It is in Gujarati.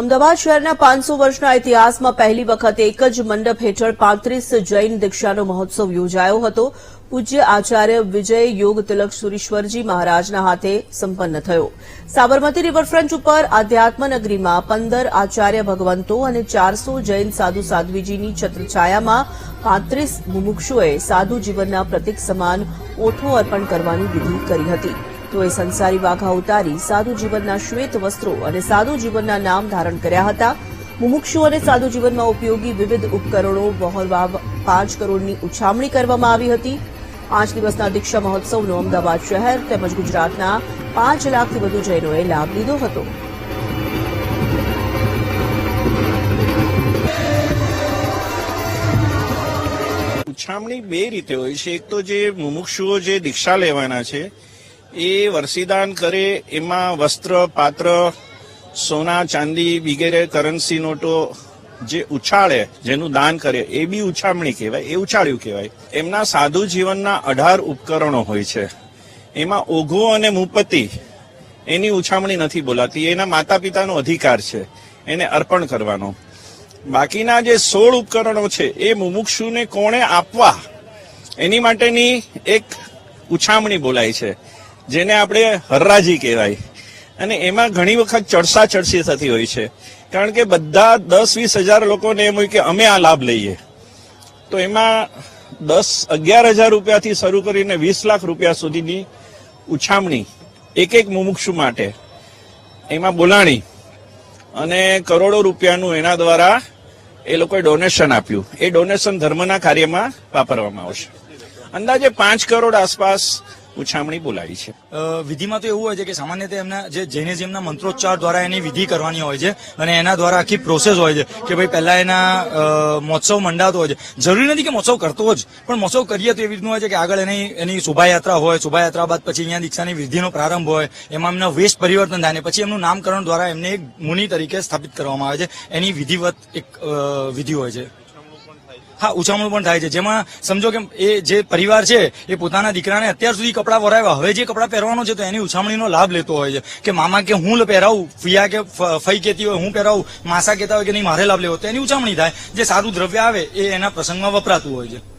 અમદાવાદ શહેરના પાંચસો વર્ષના ઇતિહાસમાં પહેલી વખત એક જ મંડપ હેઠળ પાંત્રીસ જૈન દીક્ષાનો મહોત્સવ યોજાયો હતો. પૂજ્ય આચાર્ય વિજય યોગ તિલક સુરીશ્વરજી મહારાજના હાથે સંપન્ન થયો. સાબરમતી રિવરફ્રન્ટ ઉપર આધ્યાત્મનગરીમાં પંદર આચાર્ય ભગવંતો અને ચારસો જૈન સાધુ સાધ્વીજીની છત્રછાયામાં પાંત્રીસ મુમુક્ષુએ સાધુ જીવનના પ્રતિક સમાન ઓઠો અર્પણ કરવાની વિધિ કરી હતી. તો સંસારી વાઘા ઉતારી સાધુ જીવનના શ્વેત વસ્ત્રો અને સાધુ જીવનના નામ ધારણ કર્યા હતા. મુમુક્ષુ અને સાધુ જીવનમાં ઉપયોગી વિવિધ ઉપકરણો વહોરવા પાંચ કરોડની ઉછામણી કરવામાં આવી હતી. પાંચ દિવસના દીક્ષા મહોત્સવનો અમદાવાદ શહેર તેમજ ગુજરાતના પાંચ લાખથી વધુ જૈનોએ લાભ લીધો હતો. ઉછામણી બે રીતે હોય છે. એક તો જે મુમુક્ષુઓ જે દીક્ષા લેવાના છે એ વરસીદાન કરે, એમાં વસ્ત્ર, પાત્ર, સોના, ચાંદી વગેરે કરન્સી નોટો જે ઉછાળે, જેનું દાન કરે, એ બી ઉછામણી કહેવાય, એ ઉછાળ્યું કહેવાય. એમના સાધુ જીવનના અઢાર ઉપકરણો હોય છે. એમાં ઓઘો અને મુપતિ, એની ઉછામણી નથી બોલાતી. એના માતા પિતાનો અધિકાર છે, એને અર્પણ કરવાનો. બાકીના જે સોળ ઉપકરણો છે, એ મુમુક્ષુને કોણે આપવા? એની માટેની એક ઉછામણી બોલાય છે. જેને આપણે હરરાજી કહેવાય. અને એમાં ઘણી વખત ચડસા ચડસી થતી હોય છે. કારણ કે બધા દસ વીસ હજાર લોકોને એમ હોય કે અમે આ લાભ લઈએ. તો એમાં દસ અગિયાર હજાર રૂપિયાથી શરૂ કરીને વીસ લાખ રૂપિયા સુધીની ઉછામણી એક એક મુમુક્ષુ માટે. એમાં બોલાણી અને કરોડો રૂપિયાનું એના દ્વારા એ લોકોએ ડોનેશન આપ્યું. એ ડોનેશન ધર્મના કાર્યમાં વાપરવામાં આવશે. અંદાજે પાંચ કરોડ આસપાસ ઉછામણી બોલાવી છે. વિધિમાં તો એવું હોય છે કે સામાન્ય એમના જે મંત્રોચ્ચાર દ્વારા એની વિધિ કરવાની હોય છે અને એના દ્વારા આખી પ્રોસેસ હોય છે કે ભાઈ પહેલા એના મહોત્સવ મંડાતો હોય છે. જરૂરી નથી કે મહોત્સવ કરતો જ, પણ મહોત્સવ કરીએ તો એવી રીતનું હોય છે કે આગળ એની એની શોભાયાત્રા હોય, શોભાયાત્રા બાદ પછી અહીંયા દીક્ષાની વિધિનો પ્રારંભ હોય, એમાં એમના વેશ પરિવર્તન થાય ને પછી એમનું નામકરણ દ્વારા એમને એક મુનિ તરીકે સ્થાપિત કરવામાં આવે છે. એની વિધિવત એક વિધિ હોય છે. હા ઉછામણું પણ થાય છે. જેમાં સમજો કે એ જે પરિવાર છે, એ પોતાના દીકરાને અત્યાર સુધી કપડાં વરાવ્યા હવે જે કપડાં પહેરવાનો છે, તો એની ઉછામણીનો લાભ લેતો હોય છે. કે મામા કે હું પહેરાવું, ફિયા કે ફઈ કહેતી હોય, હું પહેરાવું, માસા કહેતા હોય કે નહીં, મારે લાભ લેવો. તો એની ઉછામણી થાય. જે સારું દ્રવ્ય આવે, એ એના પ્રસંગમાં વપરાતું હોય છે.